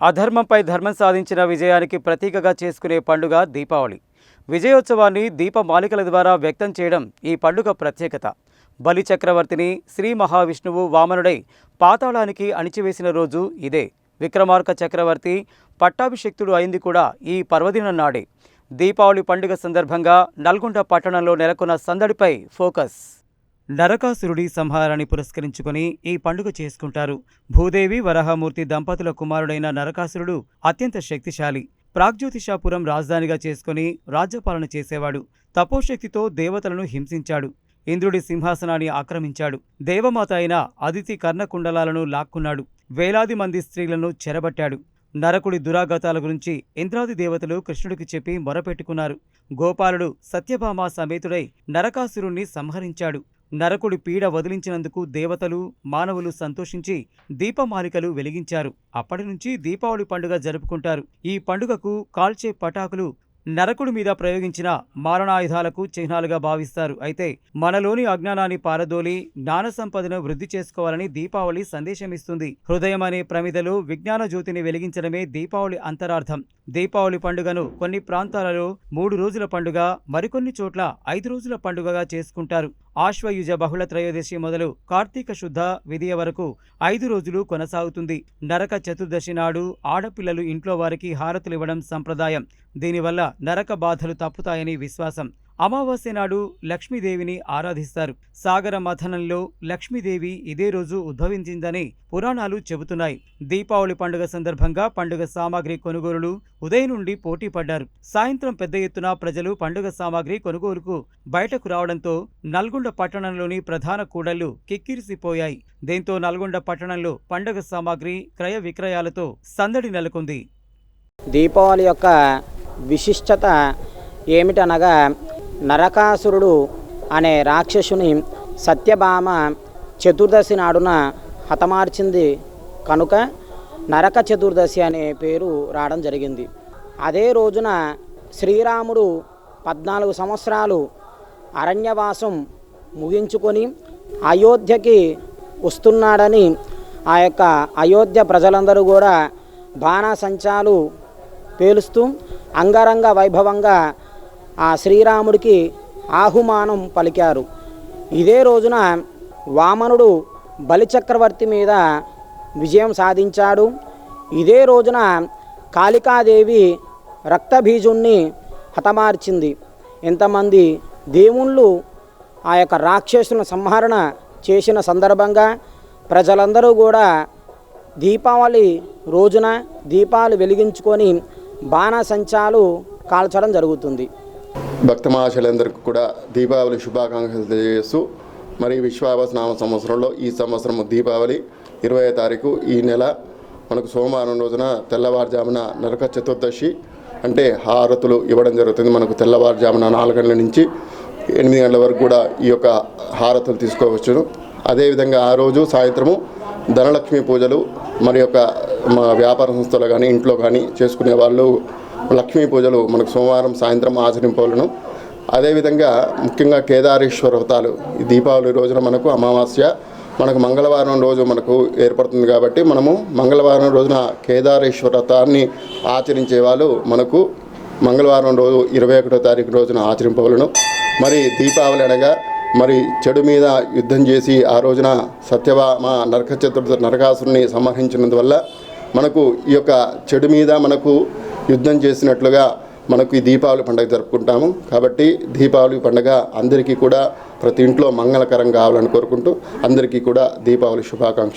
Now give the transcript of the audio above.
అధర్మంపై ధర్మం సాధించిన విజయానికి ప్రతీకగా చేసుకునే పండుగ దీపావళి. విజయోత్సవాన్ని దీపమాలికల ద్వారా వ్యక్తం చేయడం ఈ పండుగ ప్రత్యేకత. బలి చక్రవర్తిని శ్రీ మహావిష్ణువు వామనుడై పాతాళానికి అణిచివేసిన రోజు ఇదే. విక్రమార్క చక్రవర్తి పట్టాభిషిక్తుడు అయింది కూడా ఈ పర్వదినం నాడే. దీపావళి పండుగ సందర్భంగా నల్గొండ పట్టణంలో నెలకొన్న సందడిపై ఫోకస్. నరకాసురుడి సంహారాన్ని పురస్కరించుకుని ఈ పండుగ చేసుకుంటారు. భూదేవి వరాహమూర్తి దంపతుల కుమారుడైన నరకాసురుడు అత్యంత శక్తిశాలి. ప్రాగ్జ్యోతిషాపురం రాజధానిగా చేసుకుని రాజ్యపాలన చేసేవాడు. తపోశక్తితో దేవతలను హింసించాడు. ఇంద్రుడి సింహాసనాన్ని ఆక్రమించాడు. దేవమాత అయిన అదితి కర్ణకుండలాలను లాక్కున్నాడు. వేలాది మంది స్త్రీలను చెరబట్టాడు. నరకుడి దురాగతాల గురించి ఇంద్రాది దేవతలు కృష్ణుడికి చెప్పి మొరపెట్టుకున్నారు. గోపాలుడు సత్యభామ సమేతుడై నరకాసురుణ్ణి సంహరించాడు. నరకుడి పీడ వదిలించినందుకు దేవతలు మానవులు సంతోషించి దీపమాలికలు వెలిగించారు. అప్పటి నుంచి దీపావళి పండుగ జరుపుకుంటారు. ఈ పండుగకు కాల్చే పటాకులు నరకుడి మీద ప్రయోగించిన మారణాయుధాలకు చిహ్నాలుగా భావిస్తారు. అయితే మనలోని అజ్ఞానాన్ని పారదోలి జ్ఞాన సంపదను వృద్ధి చేసుకోవాలని దీపావళి సందేశమిస్తుంది. హృదయం అనే ప్రమిదలో విజ్ఞాన జ్యోతిని వెలిగించడమే దీపావళి అంతరార్థం. దీపావళి పండుగను కొన్ని ప్రాంతాలలో మూడు రోజుల పండుగ మరికొన్ని చోట్ల ఐదు రోజుల పండుగగా చేసుకుంటారు. ఆశ్వయుజ బహుళ త్రయోదశి మొదలు కార్తీక శుద్ధ విధియ వరకు ఐదు రోజులు కొనసాగుతుంది. నరక చతుర్దశి నాడు ఆడపిల్లలు ఇంట్లో వారికి హారతులివ్వడం సంప్రదాయం. దీనివల్ల నరక బాధలు తప్పుతాయని విశ్వాసం. అమావాస్య నాడు లక్ష్మీదేవిని ఆరాధిస్తారు. సాగర మథనంలో లక్ష్మీదేవి ఇదే రోజు ఉద్భవించిందని పురాణాలు చెబుతున్నాయి. దీపావళి పండుగ సందర్భంగా పండుగ సామాగ్రి కొనుగోలులు ఉదయం నుండి పోటీ పడ్డారు. సాయంత్రం పెద్ద ఎత్తున ప్రజలు పండుగ సామాగ్రి కొనుగోలుకు బయటకు రావడంతో నల్గొండ పట్టణంలోని ప్రధాన కూడళ్ళు కిక్కిరిసిపోయాయి. దీంతో నల్గొండ పట్టణంలో పండుగ సామాగ్రి క్రయ విక్రయాలతో సందడి నెలకొంది. దీపావళి యొక్క విశిష్టత ఏమిటనగా నరకాసురుడు అనే రాక్షసుని సత్యభామ చతుర్దశి నాడున హతమార్చింది కనుక నరక చతుర్దశి అనే పేరు రావడం జరిగింది. అదే రోజున శ్రీరాముడు పద్నాలుగు సంవత్సరాలు అరణ్యవాసం ముగించుకొని అయోధ్యకి వస్తున్నాడని ఆ యొక్క అయోధ్య ప్రజలందరూ కూడా బాణాసంచాలు పేలుస్తూ అంగరంగ వైభవంగా ఆ శ్రీరాముడికి ఆహుమానం పలికారు. ఇదే రోజున వామనుడు బలిచక్రవర్తి మీద విజయం సాధించాడు. ఇదే రోజున కాళికాదేవి రక్తబీజుణ్ణి హతమార్చింది. ఎంతమంది దేవుళ్ళు ఆ యొక్క రాక్షసుల సంహరణ చేసిన సందర్భంగా ప్రజలందరూ కూడా దీపావళి రోజున దీపాలు వెలిగించుకొని బాణసంచాలు కాల్చడం జరుగుతుంది. భక్తమహాశయులందరికీ కూడా దీపావళి శుభాకాంక్షలు తెలియజేస్తూ మరి విశ్వావస నామ సంవత్సరంలో ఈ సంవత్సరం దీపావళి ఇరవై తారీఖు ఈ నెల మనకు సోమవారం రోజున తెల్లవారుజామున నరక చతుర్దశి అంటే హారతులు ఇవ్వడం జరుగుతుంది. మనకు తెల్లవారుజామున నాలుగు గంటల నుంచి ఎనిమిది గంటల వరకు కూడా ఈ యొక్క హారతులు తీసుకోవచ్చును. అదేవిధంగా ఆ రోజు సాయంత్రము ధనలక్ష్మి పూజలు మరి యొక్క మా వ్యాపార సంస్థలు కానీ ఇంట్లో కానీ చేసుకునే వాళ్ళు లక్ష్మీ పూజలు మనకు సోమవారం సాయంత్రం ఆచరింపవలను. అదేవిధంగా ముఖ్యంగా కేదారేశ్వర వ్రతాలు. ఈ దీపావళి రోజున మనకు అమావాస్య మనకు మంగళవారం రోజు మనకు ఏర్పడుతుంది కాబట్టి మనము మంగళవారం రోజున కేదారేశ్వర వ్రతాన్ని ఆచరించే వాళ్ళు మనకు మంగళవారం రోజు ఇరవై ఒకటో తారీఖు రోజున ఆచరింపవలను. మరి దీపావళి అనగా మరి చెడు మీద యుద్ధం చేసి ఆ రోజున సత్యభామ నరక చతుర్థ నరకాసురుని సంహరించినందువల్ల మనకు ఈ యొక్క చెడు మీద మనకు యుద్ధం చేసినట్లుగా మనకు ఈ దీపావళి పండుగ జరుపుకుంటాము. కాబట్టి దీపావళి పండుగ అందరికీ కూడా ప్రతి ఇంట్లో మంగళకరం కావాలని కోరుకుంటూ అందరికీ కూడా దీపావళి శుభాకాంక్ష